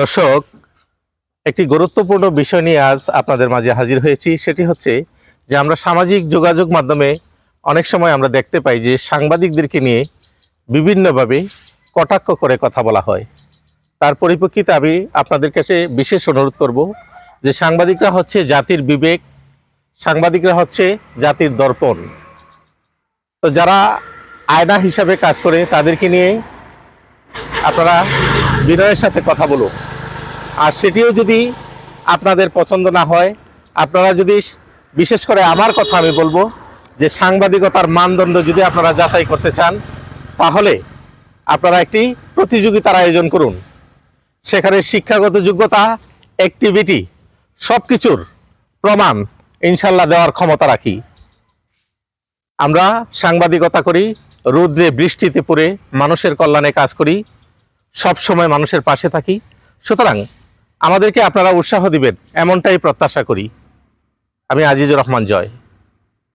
দর্শক, একটি গুরুত্বপূর্ণ বিষয় নিয়ে আজ আপনাদের মাঝে হাজির হয়েছি। সেটি হচ্ছে যে আমরা সামাজিক যোগাযোগ মাধ্যমে অনেক সময় আমরা দেখতে পাই যে সাংবাদিকদেরকে নিয়ে বিভিন্নভাবে কটাক্ষ করে কথা বলা হয়। তার পরিপ্রেক্ষিতে আমি আপনাদের কাছে বিশেষ অনুরোধ করব যে সাংবাদিকরা হচ্ছে জাতির বিবেক, সাংবাদিকরা হচ্ছে জাতির দর্পণ। তো যারা আয়না হিসাবে কাজ করে, তাদেরকে নিয়ে আপনারা বিনয়ের সাথে কথা বলুন আর সেটিও যদি আপনাদের পছন্দ না হয়, আপনারা যদি বিশেষ করে আমার কথা আমি বলব, যে সাংবাদিকতার মানদণ্ড যদি আপনারা যাচাই করতে চান, তাহলে আপনারা একটি প্রতিযোগিতার আয়োজন করুন। সেখানে শিক্ষাগত যোগ্যতা অ্যাক্টিভিটি সব কিছুর প্রমাণ ইনশাল্লাহ দেওয়ার ক্ষমতা রাখি। আমরা সাংবাদিকতা করি, রৌদ্রে বৃষ্টিতে পড়ে মানুষের কল্যাণে কাজ করি। সব সময় মানুষের পাশে থাকি। সুতরাং আমাদেরকে আপনারা উৎসাহ দিবেন, এমনটাই প্রত্যাশা করি। আমি আজিজুর রহমান, জয়।